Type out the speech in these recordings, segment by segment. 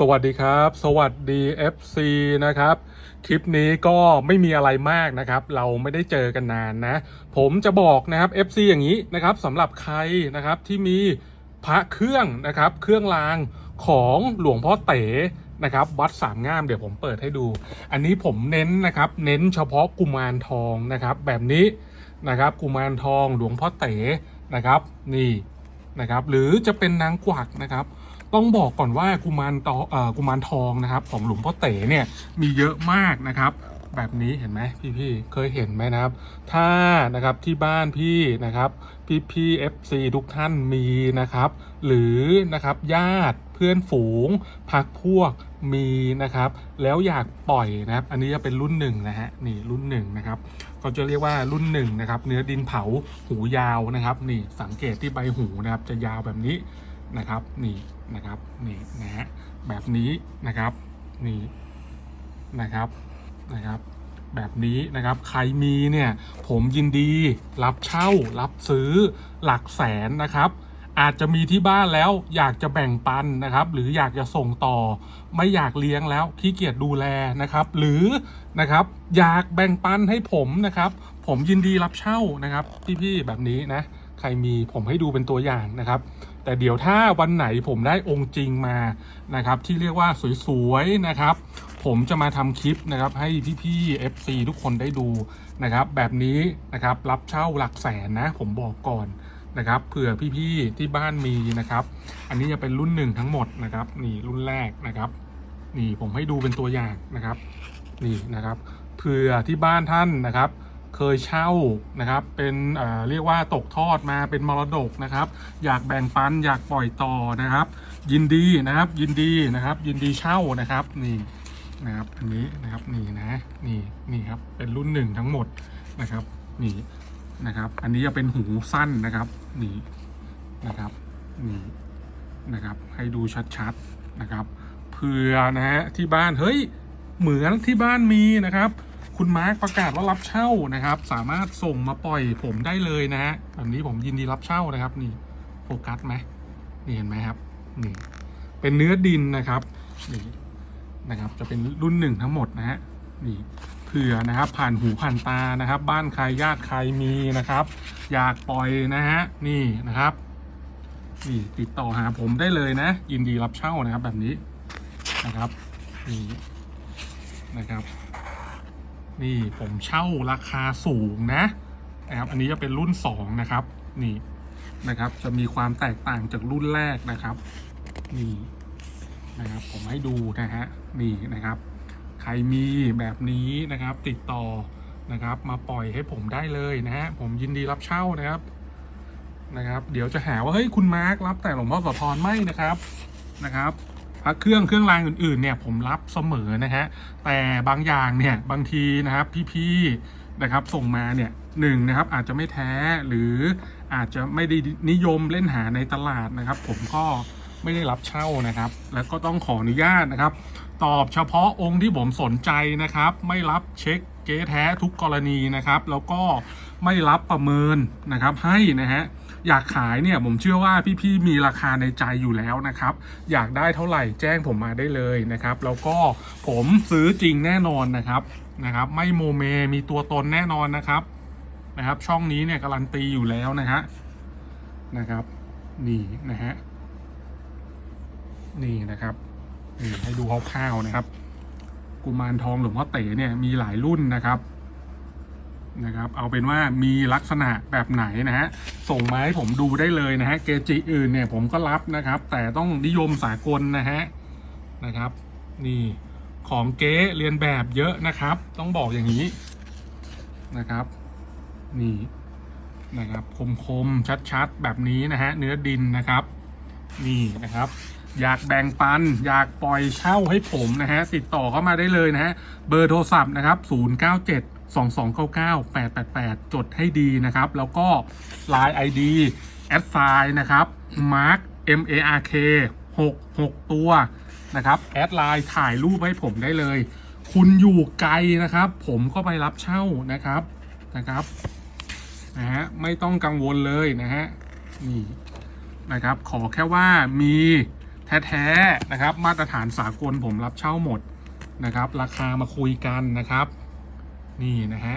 สวัสดีครับ สวัสดี FC นะครับ คลิปนี้ก็ไม่มีอะไรมากนะครับ เราไม่ได้เจอกันนานนะ ผมจะบอกนะครับ FC อย่างนี้นะครับสำหรับใครนะครับที่มีพระเครื่องนะครับ เครื่องรางของหลวงพ่อเต๋นะครับวัดสามงามเดี๋ยวผมเปิดให้ดู อันนี้ผมเน้นนะครับ เน้นเฉพาะกุมารทองนะครับ แบบนี้นะครับ กุมารทองหลวงพ่อเต๋นะครับ นี่นะครับ หรือจะเป็นนางกวักนะครับ ต้องบอกก่อนว่ากุมารตอเอ่อกุมารทองนะครับ ของหลวงพ่อเต๋เนี่ยมีเยอะมากนะครับ แบบนี้เห็นไหมพี่ๆเคยเห็นไหมนะครับ ถ้านะครับที่บ้านพี่นะครับ พี่พี่เอฟซีทุกท่านมีนะครับ หรือนะครับญาติเพื่อนฝูงพักพวกมีนะครับ แล้วอยากปล่อยนะครับ อันนี้จะเป็นรุ่นหนึ่งนะฮะนี่รุ่นหนึ่งนะครับก็จะเรียกว่ารุ่นหนึ่งนะครับ เนื้อดินเผาหูยาวนะครับ นี่สังเกตที่ใบหูนะครับ จะยาวแบบนี้ นะครับนี่นะครับนี่นะฮะแบบนี้นะครับนี่นะครับนะครับ แบบนี้นะครับใครมีเนี่ยผมยินดีรับเช่า รับซื้อหลักแสนนะครับ อาจจะมีที่บ้านแล้วอยากจะแบ่งปันนะครับ หรืออยากจะส่งต่อ ไม่อยากเลี้ยงแล้วขี้เกียจดูแลนะครับ หรือนะครับอยากแบ่งปันให้ผมนะครับ ผมยินดีรับเช่านะครับพี่ๆแบบนี้นะ รมีผมให้ดูเป็นตัวอย่างนะครับ แต่เดี๋ยวถ้าวันไหนผมได้องค์จริงมานะครับ ที่เรียกว่าสวยๆนะครับ ผมจะมาทำคลิปนะครับ ให้พี่ๆ FC ทุกคนได้ดูนะครับ แบบนี้นะครับรับเช่าหลักแสนนะผมบอกก่อนนะครับเผื่อพี่ๆที่บ้านมีนะครับ อันนี้จะเป็นรุ่นหนึ่งทั้งหมดนะครับนี่รุ่นแรกนะครับ นี่ผมให้ดูเป็นตัวอย่างนะครับ นี่นะครับเผื่อที่บ้านท่านนะครับ เคยเช่านะครับ เป็นเเรียกว่าตกทอดมาเป็นมรดกนะครับ อยากแบ่งปันอยากปล่อยต่อนะครับ ยินดีนะครับ ยินดีนะครับ ยินดีเช่านะครับนี่นะครับอันนี้นะครับนี่นะนี่นี่ครับเป็นรุ่นหนึ่งทั้งหมดนะครับนี่นะครับ อันนี้จะเป็นหูสั้นนะครับนี่นะครับนี่นะครับ ให้ดูชัดๆนะครับเผื่อนะฮะที่บ้านเฮ้ยเหมือนที่บ้านมีนะครับ คุณมาร์คประกาศว่ารับเช่านะครับ สามารถส่งมาปล่อยผมได้เลยนะฮะแบบนี้ผมยินดีรับเช่านะครับ นี่โฟกัสไหมนี่เห็นไหมครับ นี่ เป็นเนื้อดินนะครับ นี่นะครับ จะเป็นรุ่นหนึ่งทั้งหมดนะฮะนี่เผื่อนะครับ ผ่านหูผ่านตานะครับ บ้านใครญาติใครมีนะครับ อยากปล่อยนะฮะนี่นะครับนี่ติดต่อหาผมได้เลยนะ ยินดีรับเช่านะครับแบบนี้นะครับนี่นะครับ นี่ผมเช่าราคาสูงนะนะครับอันนี้จะเป็นรุ่นสองนะครับ นี่นะครับ จะมีความแตกต่างจากรุ่นแรกนะครับ นี่นะครับ ผมให้ดูนะฮะนี่นะครับ ใครมีแบบนี้นะครับ ติดต่อนะครับ มาปล่อยให้ผมได้เลยนะฮะผมยินดีรับเช่านะครับนะครับ เดี๋ยวจะหาว่าเฮ้ยคุณมาร์ครับแต่หลวงพ่อโสธรไม่นะครับนะครับ พระเครื่องเครื่องรางอื่นๆเนี่ยผมรับเสมอนะฮะแต่บางอย่างเนี่ยบางทีนะครับพี่ๆนะครับส่งมาเนี่ยหนึ่งนะครับอาจจะไม่แท้หรืออาจจะไม่ได้นิยมเล่นหาในตลาดนะครับ ผมก็ไม่ได้รับเช่านะครับ แล้วก็ต้องขออนุญาตนะครับ ตอบเฉพาะองค์ที่ผมสนใจนะครับ ไม่รับเช็คเก๊แท้ทุกกรณีนะครับ แล้วก็ไม่รับประเมินนะครับให้นะฮะ อยากขายเนี่ยผมเชื่อว่าพี่ๆมีราคาในใจอยู่แล้วนะครับ อยากได้เท่าไหร่แจ้งผมมาได้เลยนะครับ แล้วก็ผมซื้อจริงแน่นอนนะครับนะครับ ไม่โมเมมีตัวตนแน่นอนนะครับนะครับ ช่องนี้เนี่ยการันตีอยู่แล้วนะฮะนะครับนี่นะฮะนี่นะครับนี่ให้ดูคร่าวๆนะครับ กุมารทองหลวงพ่อเต๋เนี่ยมีหลายรุ่นนะครับ นะครับ เอาเป็นว่ามีลักษณะแบบไหนนะฮะ ส่งมาให้ผมดูได้เลยนะฮะ เกจิอื่นเนี่ยผมก็รับนะครับ แต่ต้องนิยมสากลนะฮะ นะครับ นี่ของเก๊เรียนแบบเยอะนะครับ ต้องบอกอย่างนี้นะครับ นี่นะครับคมๆชัดๆ แบบนี้นะฮะ เนื้อดินนะครับ นี่นะครับอยากแบ่งปัน อยากปล่อยเช่าให้ผมนะฮะ ติดต่อเข้ามาได้เลยนะฮะ เบอร์โทรศัพท์นะครับ 097 2299 888 จดให้ดีนะครับ แล้วก็ Line ID แอดไซน์นะครับ Mark M A R K 6 6 ตัวนะครับ แอดไลน์ถ่ายรูปให้ผมได้เลย คุณอยู่ไกลนะครับ ผมก็ไปรับเช่านะครับนะครับนะฮะไม่ต้องกังวลเลยนะฮะนี่นะครับ ขอแค่ว่ามีแท้ๆนะครับ มาตรฐานสากลผมรับเช่าหมดนะครับ ราคามาคุยกันนะครับ นี่นะฮะ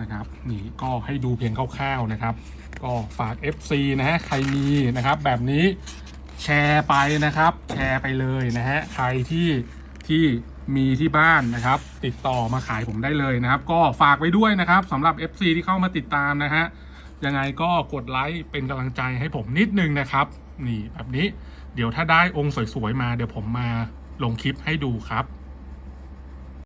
นะครับนี่ก็ให้ดูเพียงคร่าวๆนะครับ ก็ฝาก FC นะฮะใครมีนะครับ แบบนี้แชร์ไปนะครับ แชร์ไปเลยนะฮะใครที่ที่มีที่บ้านนะครับ ติดต่อมาขายผมได้เลยนะครับ ก็ฝากไว้ด้วยนะครับสำหรับ FC ที่เข้ามาติดตามนะฮะยังไงก็กดไลค์เป็นกำลังใจให้ผมนิดนึงนะครับ นี่แบบนี้เดี๋ยวถ้าได้องค์สวยๆมาเดี๋ยวผมมาลงคลิปให้ดูครับ